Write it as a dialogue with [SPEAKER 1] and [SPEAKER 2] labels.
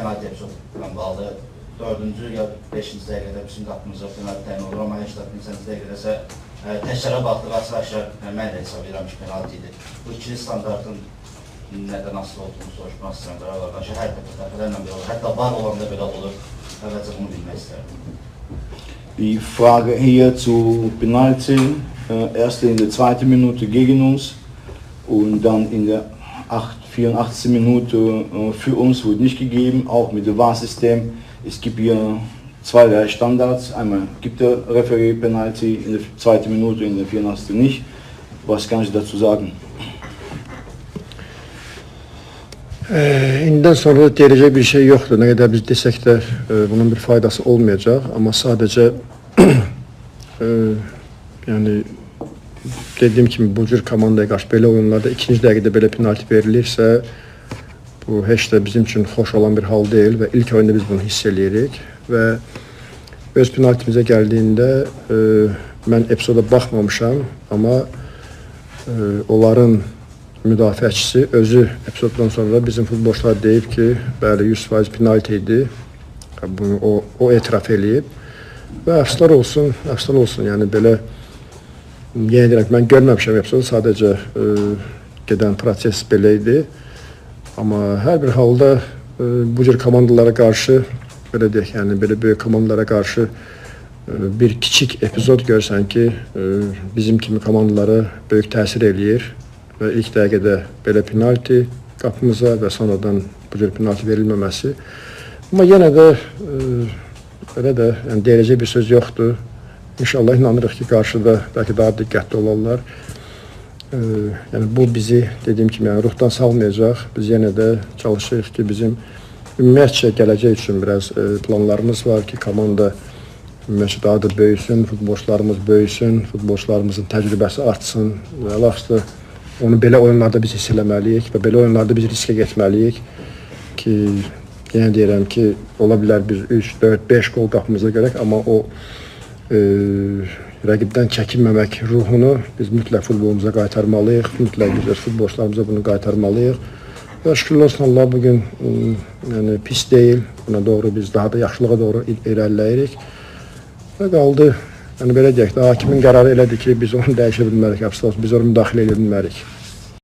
[SPEAKER 1] penaltı episodla bağlı. Dördüncü ya beşinci dəqiqədə bizim qapımıza penaltı təyin olur, amma 88-ci dəqiqədə isə təkərə baxdıq, açıq-aşkar ə, mən də hesab edirəm ki, penaltı idi. Bu ikili standartın nədən asılı olduğunu soruşmaq istəyirəm qərarlardan ki, hər dəfə dəfələrlə belə olur. Hətta var olanda belə olur. Əvvəlcə bunu bilmək istərdim.
[SPEAKER 2] Die Frage hier zu Penalty. Äh, erste in der zweiten Minute gegen uns und dann in der 8, 84. Minute äh, für uns wurde nicht gegeben, auch mit dem VAR-System. Es gibt hier zweierlei Standards. Einmal gibt der Referee Penalty in der zweiten Minute, in der 84. nicht. Was kann ich dazu sagen?
[SPEAKER 3] Ee, indidən sonra deyiləcək bir şey yoxdur. Nə qədər biz desək də e, bunun bir faydası olmayacaq. Amma sadəcə e, dediyim kimi bu cür komandaya qarşı belə oyunlarda ikinci dəqiqədə belə penalti verilirsə bu heç də bizim üçün xoş olan bir hal deyil və ilk oyunda biz bunu hiss eləyirik və öz penaltimizə gəldiyində e, mən epizoda baxmamışam, amma e, onların müdafiəçisi özü epizoddan sonra bizim futbolçular deyib ki, bəli 100% penalti idi. Bunu o, o etiraf eləyib. Və əfsuslar olsun, əfsuslar olsun. Yəni belə yenə deyirəm, mən görməmişəm epizodu, sadəcə e, gedən proses belə idi. Amma hər bir halda e, bu cür komandalara qarşı belə deyək, yəni belə böyük komandalara qarşı e, bir kiçik epizod görsən ki, e, bizim kimi komandalara böyük təsir eləyir və ilk dəqiqədə belə penalti qapımıza və sonradan bu cür penalti verilməməsi. Amma yenə də e, belə də yəni bir söz yoxdur. İnşallah inanırıq ki, qarşıda bəlkə daha diqqətli olarlar. E, yəni bu bizi dediyim kimi yəni ruhdan salmayacaq. Biz yenə də çalışırıq ki, bizim ümumiyyətcə gələcək üçün biraz e, planlarımız var ki, komanda ümumiyyətcə daha da böyüsün, futbolçularımız böyüsün, futbolçularımızın təcrübəsi artsın lastı onu belə oyunlarda biz hiss eləməliyik və belə oyunlarda biz riskə getməliyik ki, yenə deyirəm ki, ola bilər biz 3, 4, 5 gol qapımıza görək, amma o e, rəqibdən çəkinməmək ruhunu biz mütləq futbolumuza qaytarmalıyıq, mütləq öz futbolçularımıza bunu qaytarmalıyıq. Və şükürlər olsun Allah bugün ım, yəni pis deyil. Buna doğru biz daha da yaxşılığa doğru il- irəliləyirik. Və qaldı Yəni belə deyək də hakimin qərarı elədir ki, biz onu dəyişə bilmərik, biz onu müdaxilə edə.